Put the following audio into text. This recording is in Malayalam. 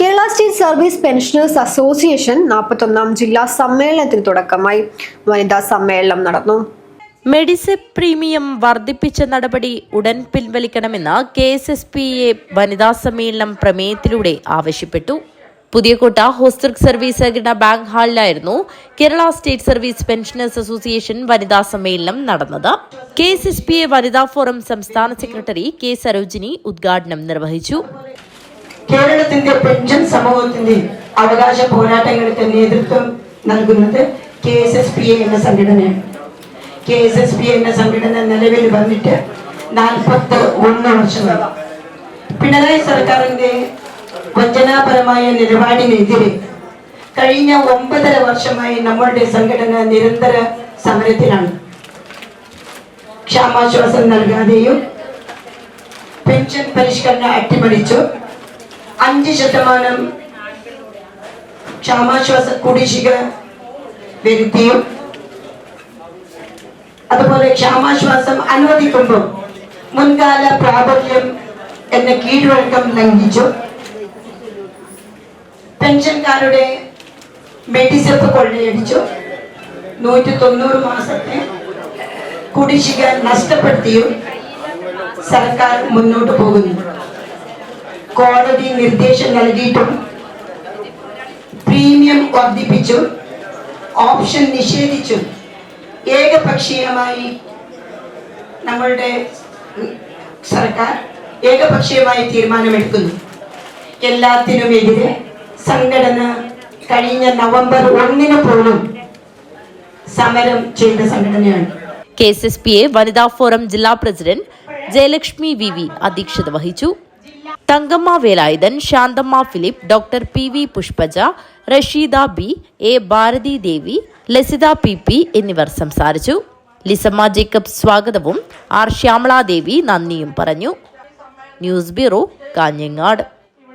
Kerala state service pensioners association നാൽപ്പത്തൊന്നാം ജില്ലാ സമ്മേളനത്തിന് തുടക്കമായി. വനിതാ സമ്മേളനം നടന്നു. മെഡിസിൻ പ്രീമിയം വർദ്ധിപ്പിച്ച നടപടി ഉടൻ പിൻവലിക്കണമെന്ന് K S S P A വനിതാ സമ്മേളനം പ്രമേയത്തിലൂടെ ആവശ്യപ്പെട്ടു. പുതിയകോട്ട ഹോസ്റ്റൽ സർവീസ് സഹകരണ bank ഹാളിലായിരുന്നു Kerala state service pensioners association വനിതാ സമ്മേളനം നടന്നത്. K S S P A വനിതാ ഫോറം സംസ്ഥാന സെക്രട്ടറി കെ സരോജിനി ഉദ്ഘാടനം നിർവഹിച്ചു. കേരളത്തിന്റെ പെൻഷൻ സമൂഹത്തിന്റെ അവകാശ പോരാട്ടങ്ങൾക്ക് നേതൃത്വം നൽകുന്നത് K S S P A എന്ന സംഘടനയാണ്. കെ എസ് എസ് പി എന്ന സംഘടന നിലവിൽ വന്നിട്ട് നാൽപ്പത്തി ഒന്ന് വർഷമായി. പിണറായി സർക്കാരിന്റെ വഞ്ചനാപരമായ നിലപാടിനെതിരെ കഴിഞ്ഞ ഒമ്പതര വർഷമായി നമ്മളുടെ സംഘടന നിരന്തര സമരത്തിലാണ്. ക്ഷാമാശ്വാസം നൽകാതെയും പെൻഷൻ പരിഷ്കരണം അട്ടിമറിച്ചു. അഞ്ച് ശതമാനം ക്ഷാമാശ്വാസ കുടിശ്ശിക വരുത്തിയും അതുപോലെ ക്ഷാമാശ്വാസം അനുവദിക്കുമ്പോൾ മുൻകാല പ്രാബല്യം എന്ന കീഴ്വഴക്കം ലംഘിച്ചു. പെൻഷൻകാരുടെ മെഡിസെപ്പ് കൊള്ളയടിച്ചു. നൂറ്റി തൊണ്ണൂറ് മാസത്തെ കുടിശ്ശിക നഷ്ടപ്പെടുത്തിയും സർക്കാർ മുന്നോട്ട് പോകുന്നു. കോടതി നിർദ്ദേശം നൽകിയിട്ടും പ്രീമിയം വർദ്ധിപ്പിച്ചും ഓപ്ഷൻ നിഷേധിച്ചും ഏകപക്ഷീയമായി നമ്മളുടെ സർക്കാർ ഏകപക്ഷീയമായി തീരുമാനമെടുക്കുന്നു. എല്ലാത്തിനുമെതിരെ സംഘടന കഴിഞ്ഞ നവംബർ ഒന്നിന് പോലും സമരം ചെയ്ത സംഘടനയാണ്. K S S P A വനിതാ ഫോറം ജില്ലാ പ്രസിഡന്റ് ജയലക്ഷ്മി വി വി അധ്യക്ഷത വഹിച്ചു. Thankamma Velayudhan Shanthamma Philip doctor P V Pushpaja Rasheeda B A Bharathi Devi Lasitha P P എന്നിവർ സംസാരിച്ചു. ലിസമ്മ ജേക്കബ് സ്വാഗതവും ആർ ശ്യാമളാദേവി നന്ദിയും പറഞ്ഞു. News bureau Kanhangad.